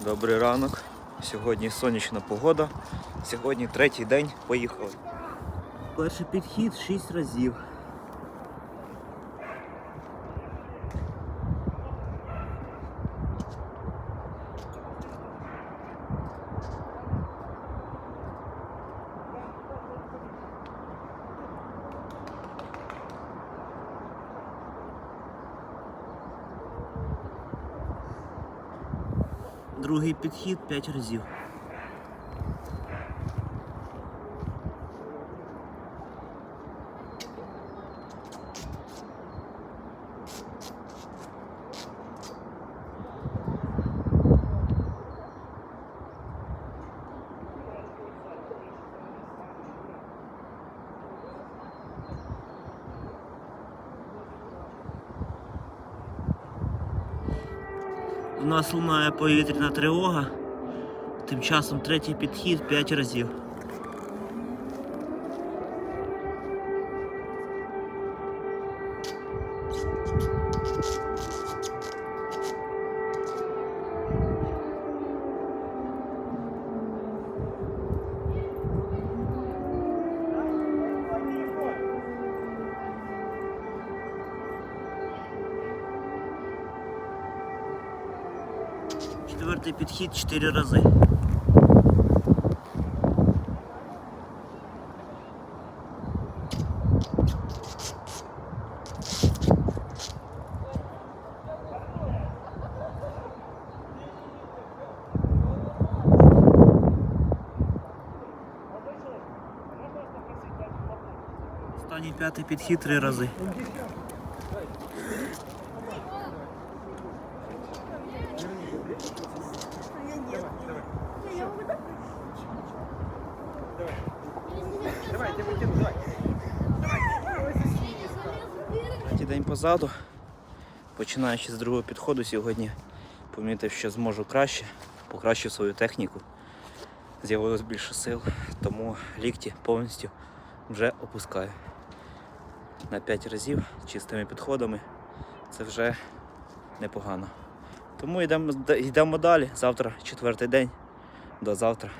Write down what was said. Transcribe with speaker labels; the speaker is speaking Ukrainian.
Speaker 1: Добрий ранок. Сьогодні сонячна погода. Сьогодні третій день. Поїхали. Перший підхід 6 разів. Другий підхід 5 разів. Нас лунає повітряна тривога. Тим часом третій підхід 5 разів. Четвертий підхід 4 рази. Останній п'ятий підхід три рази. Третій день позаду. Починаючи з другого підходу, сьогодні помітив, що зможу краще, покращив свою техніку. З'явилось більше сил, тому лікті повністю вже опускаю. На 5 разів чистими підходами. Це вже непогано. Тому йдемо, йдемо далі. Завтра четвертий день. До завтра.